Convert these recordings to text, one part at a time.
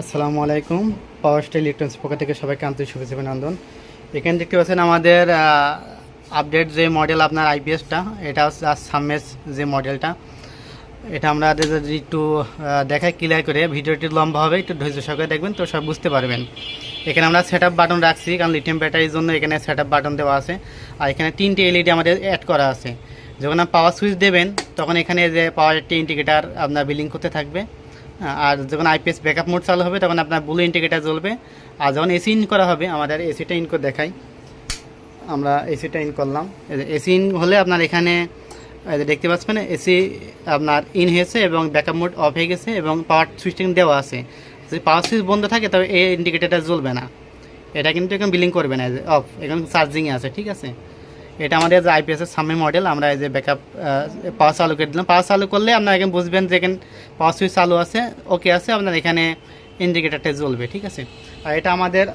আসসালামু আলাইকুম। পাওয়ার style electronics পক্ষ থেকে সবাইকে আন্তরিক শুভেচ্ছা অভিনন্দন। এখানে দেখতে পাচ্ছেন আমাদের আপডেট যে মডেল আপনার আইপিএসটা এটা হচ্ছে আর সামমেস যে মডেলটা এটা আমরা যদি একটু দেখাই ক্লিয়ার করে, ভিডিওটি লম্বা হবে, একটু ধৈর্য সহকারে দেখবেন, তো সব বুঝতে পারবেন। এখানে আমরা সেট বাটন রাখছি, কারণ লিথিয়াম ব্যাটারির জন্য এখানে সেট বাটন দেওয়া আছে। আর এখানে তিনটে এলইডি আমাদের অ্যাড করা আছে। যখন পাওয়ার সুইচ দেবেন, তখন এখানে যে পাওয়ার একটি ইন্ডিকেটার আপনার বিলিং করতে থাকবে। আর যখন আইপিএস ব্যাকআপ মোড চালু হবে, তখন আপনার ব্লু ইন্ডিকেটার জ্বলবে। আর যখন এসি ইন করা হবে, আমাদের এসিটা ইন করে দেখাই। আমরা এসিটা ইন করলাম। এসি ইন হলে আপনার এখানে দেখতে পাচ্ছেন এসি আপনার ইন হয়েছে এবং ব্যাকআপ মোড অফ হয়ে গেছে এবং পাওয়ার সুইচিং দেওয়া আছে। যদি পাওয়ার সুইচ বন্ধ থাকে, তবে এই ইন্ডিকেটারটা জ্বলবে না। এটা কিন্তু এখন বিলিং করবে না অফ এখন চার্জিংয়ে আছে, ঠিক আছে? এটা আমাদের যে আইপিএসের সামনে মডেল আমরা এই যে ব্যাকআপ পাওয়ার চালু করে দিলাম। পাওয়ার চালু করলে আপনারা এখানে বুঝবেন যে এখানে পাওয়ার সুইচ চালু আছে ওকে আছে আপনার এখানে ইন্ডিকেটারটা জ্বলবে, ঠিক আছে? আর এটা আমাদের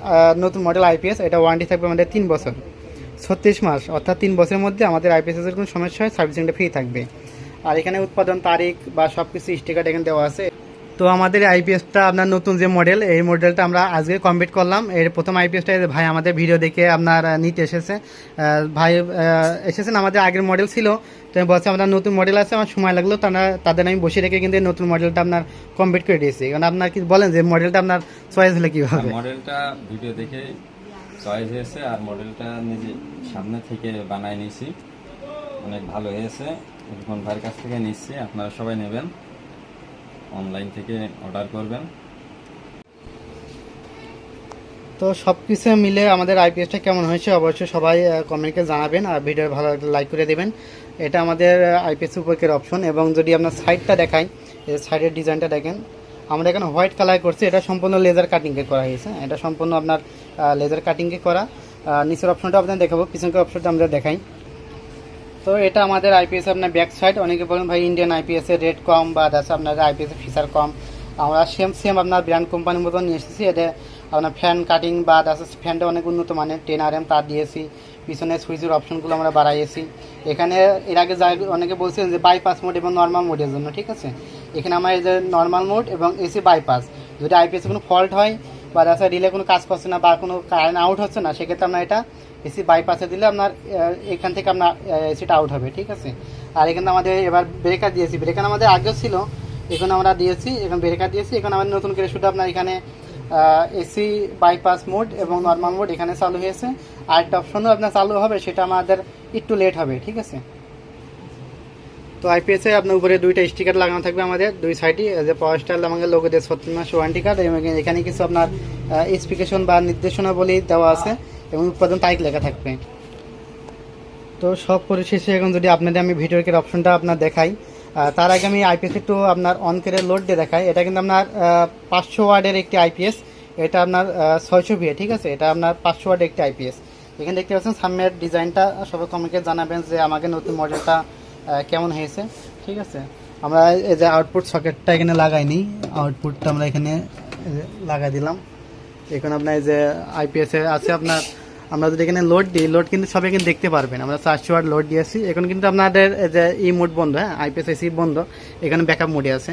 নতুন মডেল আইপিএস এটা ওয়ারেন্টি থাকবে আমাদের তিন বছর। ছত্রিশ মাস, অর্থাৎ তিন বছরের মধ্যে আমাদের আইপিএসের কোনো সমস্যা হয় সার্ভিসিংটা ফ্রি থাকবে। আর এখানে উৎপাদন তারিখ বা সব কিছু স্টিকার এখানে দেওয়া আছে। তো আমাদের আইপিএসটা আপনার নতুন যে মডেল এই মডেলটা আমরা আজকে কমপ্লিট করলাম। এর প্রথম আইপিএসটা ভাই আমাদের ভিডিও দেখে আপনার নিতে এসেছে। ভাই এসেছেন আমাদের আগের মডেল ছিল। তো আমি বলছি আপনার নতুন মডেল আছে আমার সময় লাগল তারা তাদের আমি বসে রেখে কিন্তু নতুন মডেলটা আপনার কমপ্লিট করে দিয়েছি। কারণ আপনার কি বলেন যে মডেলটা আপনার চয়েস হলে কীভাবে? মডেলটা ভিডিও দেখে চয়েস হয়েছে আর মডেলটা নিজে সামনে থেকে বানায় নিয়েছি। অনেক ভালো হয়েছে। ভাইয়ের কাছ থেকে নিচ্ছি আপনারা সবাই নেবেন। অনলাইন থেকে অর্ডার করবেন। তো সব কিছু মিলে আমাদের আইপিএসটা কেমন হয়েছে অবশ্যই সবাই কমেন্টে জানাবেন আর ভিডিও ভালো লাগলে লাইক করে দেবেন। এটা আমাদের আইপিএস উপরের অপশন এবং যদি আপনার সাইডটা দেখাই সাইডের ডিজাইনটা দেখেন, আমরা এখানে হোয়াইট কালার করছি, এটা সম্পূর্ণ লেজার কাটিংয়ে করা হয়েছে। এটা সম্পূর্ণ আপনার লেজার কাটিংয়ে করা। নিচের অপশনটা আপনার দেখাবো, পিছনকার অপশনটা আমরা দেখাই। তো এটা আমাদের আইপিএস আপনার ব্যাক সাইড অনেকে বলেন, ভাই ইন্ডিয়ান আইপিএস এর রেট কম বা that's আপনার আইপিএস এর ফিচার কম। আমরা সেম সেম আপনার ব্র্যান্ড কোম্পানির মতো নিয়ে এসেছি। এটা আপনার ফ্যান কাটিং বা that's ফ্যানটা অনেক উন্নত মানের। টেন আর এম তার দিয়েছি। পিছনে সুইচের অপশনগুলো আমরা বাড়াইয়েছি। এখানে এর আগে যা অনেকে বলছিলেন যে বাইপাস মোড এবং নর্মাল মোডের জন্য, ঠিক আছে? এখানে আমার এই যে নর্মাল মোড এবং এসি বাইপাস যদি আইপিএসে কোনো ফল্ট হয় বা রাস্তায় রিলে কোনো কাজ করছে না বা কোনো কারেন্ট আউট হচ্ছে না, সেক্ষেত্রে আপনার এটা এসি বাইপাসে দিলে আপনার এখান থেকে আপনার এসিটা আউট হবে, ঠিক আছে? আর এখানে আমাদের এবার ব্রেকার দিয়েছি। ব্রেকার আমাদের আগেও ছিল, এখন আমরা দিয়েছি, এখন ব্রেকার দিয়েছি, এখন আমাদের নতুন করে শুধু আপনার এখানে এসি বাইপাস মোড এবং নর্মাল মোড এখানে চালু হয়েছে। আর একটা অপশনও আপনার চালু হবে, সেটা আমাদের একটু লেট হবে, ঠিক আছে? তো আইপিএসে আপনার উপরে দুইটা স্টিকার লাগানো থাকবে আমাদের, দুই সাইডই যে পাওয়ার স্টার আমাদের লোকেদের ছত্রিশ মাস ওয়ারেন্টি কার্ড এবং এখানে কিছু আপনার স্পেসিফিকেশন বা নির্দেশনাবলী দেওয়া আছে, এবং উৎপাদন তারিখ লেখা থাকবে। তো সব পরিশেষে এখন যদি আপনাদের আমি ভিডিওর অপশনটা আপনার দেখাই তার আগে আমি আইপিএস একটু আপনার অন করে লোড দিয়ে দেখাই। এটা কিন্তু আপনার পাঁচশো ওয়ার্ডের একটি আইপিএস এটা আপনার ছয়শো ভিএ ঠিক আছে? এটা আপনার পাঁচশো ওয়ার্ডের একটি আইপিএস এখানে দেখতে পাচ্ছেন সামনের ডিজাইনটা সবাই কমেন্টে জানাবেন যে আমাকে নতুন মডেলটা কেমন হয়েছে? ঠিক আছে। আমরা এই যে আউটপুট সকেটটা এখানে লাগাইনি আউটপুটটা আমরা এখানে লাগাই দিলাম। এখন আপনার এই যে আইপিএস আছে আপনার, আমরা যদি এখানে লোড দিই লোড কিন্তু সবাই কিন্তু দেখতে পারবেন। আমরা চারশো ওয়াট লোড দিয়েছি। এখন কিন্তু আপনাদের যে ই মোড বন্ধ হ্যাঁ? আইপিএস এসি বন্ধ, এখানে ব্যাকআপ মোডে আছে।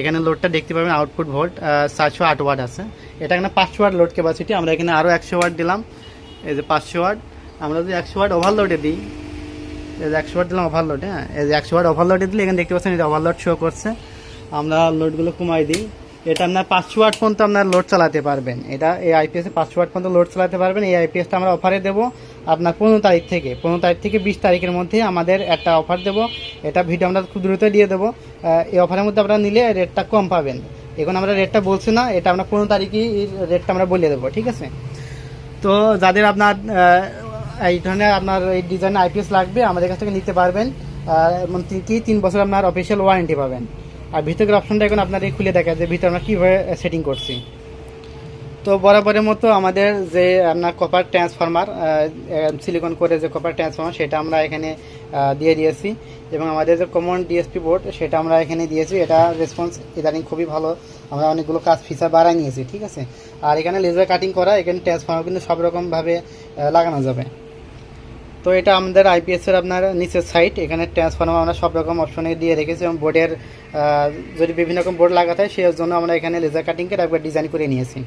এখানে লোডটা দেখতে পাবেন আউটপুট ভোল্ট চারশো আট ওয়াট আছে। এটা এখানে পাঁচশো ওয়াট লোড ক্যাপাসিটি আমরা এখানে আরও একশো ওয়াট দিলাম। এই যে পাঁচশো ওয়াট আমরা যদি একশো ওয়াট ওভারলোডে দিই এই একশো ওয়াট দিলাম ওভারলোড হ্যাঁ? যে একশো ওয়াট ওভারলোডে দিলে এখানে দেখতে পাচ্ছেন যে ওভারলোড শো করছে। আমরা লোডগুলো কমাই দিই। এটা আপনার পাঁচশো ওয়াট পর্যন্ত আপনার লোড চালাতে পারবেন। এটা এই আইপিএসে পাঁচশো ওয়াট পর্যন্ত লোড চালাতে পারবেন। এই আইপিএসটা আমরা অফারে দেবো আপনার পনেরো তারিখ থেকে। পনেরো তারিখ থেকে বিশ তারিখের মধ্যে আমাদের একটা অফার দেবো। এটা ভিডিও আমরা খুব দ্রুত দিয়ে দেবো। এই অফারের মধ্যে আপনারা নিলে রেটটা কম পাবেন। এখন আমরা রেটটা বলছি না, এটা আমরা পনেরো তারিখই রেটটা আমরা বলে দেবো, ঠিক আছে? তো যাদের আপনার এই ধরনের আপনার এই ডিজাইন আইপিএস লাগবে আমাদের কাছ থেকে নিতে পারবেন। আহ, এবং তিন- কি তিন বছর আপনার অফিসিয়াল ওয়ারেন্টি পাবেন। আর ভিতরের অপশনটা এখন আপনার খুলে দেখা যে ভিতরে আমরা কীভাবে সেটিং করছি। তো বরাবরের মতো আমাদের যে আপনার কপার ট্রান্সফরমার সিলিকন করে যে কপার ট্রান্সফরমার সেটা আমরা এখানে দিয়ে দিয়েছি। এবং আমাদের যে কমন ডিএসপি বোর্ড সেটা আমরা এখানে দিয়েছি। এটা রেসপন্স ইদানিং খুবই ভালো। আমরা অনেকগুলো কাজ ফিচার বাড়াই নিয়েছি, ঠিক আছে? আর এখানে লেজার কাটিং করা, এখানে ট্রান্সফরমার কিন্তু সব রকমভাবে লাগানো যাবে। তো এটা আমাদের আইপিএস এর আপনার নিচের সাইট এখানে ট্রান্সফর্মার আমরা সব রকম অপশনে দিয়ে রেখেছি। এবং বোর্ডের যদি বিভিন্ন রকম বোর্ড লাগাতে হয়, সেই জন্য আমরা এখানে লেজার কাটিংকে একবার ডিজাইন করে নিয়েছি।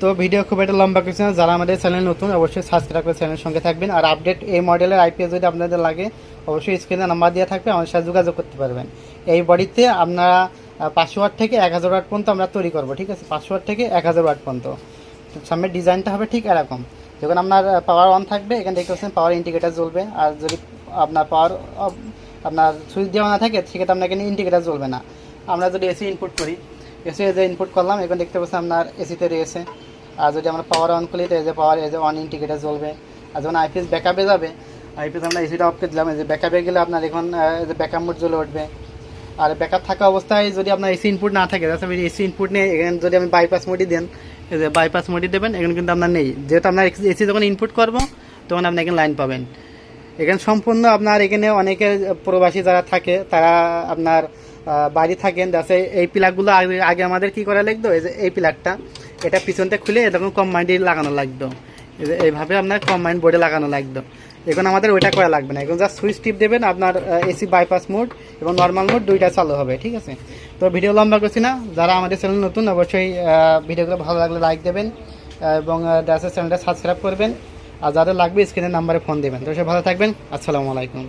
তো ভিডিও খুব একটা লম্বা কিছু না। যারা আমাদের চ্যানেল নতুন, অবশ্যই সাবস্ক্রাইব করে চ্যানেলের সঙ্গে থাকবেন। আর আপডেট এই মডেলের আইপিএস যদি আপনাদের লাগে, অবশ্যই স্ক্রিনে নাম্বার দেওয়া থাকবে, আমাদের সাথে যোগাযোগ করতে পারবেন। এই বডিতে আপনারা পাঁচশো থেকে এক হাজার ওয়াট পর্যন্ত আমরা তৈরি করব, ঠিক আছে? পাঁচশো থেকে এক হাজার ওয়াট পর্যন্ত। সামনের ডিজাইনটা হবে ঠিক এরকম। যখন আপনার পাওয়ার অন থাকবে, এখানে দেখতে পাচ্ছেন পাওয়ার ইন্ডিকেটার জ্বলবে। আর যদি আপনার পাওয়ার আপনার সুইচ দেওয়া না থাকে, সেক্ষেত্রে আপনার এখানে ইন্ডিকেটার জ্বলবে না। আমরা যদি এসি ইনপুট করি এসি যে ইনপুট করলাম, এখন দেখতে পাচ্ছেন আপনার এসিতে রয়েছে। আর যদি আমরা পাওয়ার অন করি, তো এই যে পাওয়ার এই যে অন ইন্ডিকেটার জ্বলবে আর যখন আইপিএস ব্যাকআপে যাবে আইপিএস আমরা এসিটা অফ করে দিলাম। এই যে ব্যাকআপে গেলে আপনার এখন যে ব্যাকআপ মোড জ্বলে উঠবে। আর ব্যাকআপ থাকা অবস্থায় যদি আপনার এসি ইনপুট না থাকে তাহলে আমি এসি ইনপুট নিয়ে এখানে যদি আমি বাইপাস মোডই দেন, এই যে বাইপাস মোডই দেবেন, এখানে কিন্তু আপনার নেই। যেহেতু আপনার এসি যখন ইনপুট করব, তখন আপনি এখানে লাইন পাবেন। এখানে সম্পূর্ণ আপনার এখানে অনেকে প্রবাসী যারা থাকে, তারা আপনার বাড়ি থাকেন। যাতে এই প্লাগগুলো আগে আগে আমাদের কি করা লাগতো? এই যে, এই প্লাগটা এটা পিছনটা খুলে এরকম কম্বাইন্ডে লাগানো লাগতো। এই যে এইভাবে আপনার কম্বাইন্ড বোর্ডে লাগানো লাগতো। এখন আমাদের ওইটা করা লাগবে না। এখন জাস্ট সুইচ টিপ দেবেন আপনার এসি বাইপাস মোড এবং নর্মাল মোড দুইটা চালু হবে, ঠিক আছে? তো ভিডিও লম্বা করছি না। যারা আমাদের চ্যানেল নতুন, অবশ্যই ভিডিওগুলো ভালো লাগলে লাইক দেবেন এবং ডাসের চ্যানেলটা সাবস্ক্রাইব করবেন। আর যাদের লাগবে স্ক্রিনের নাম্বারে ফোন দেবেন। তো সে ভালো থাকবেন। আসসালামু আলাইকুম।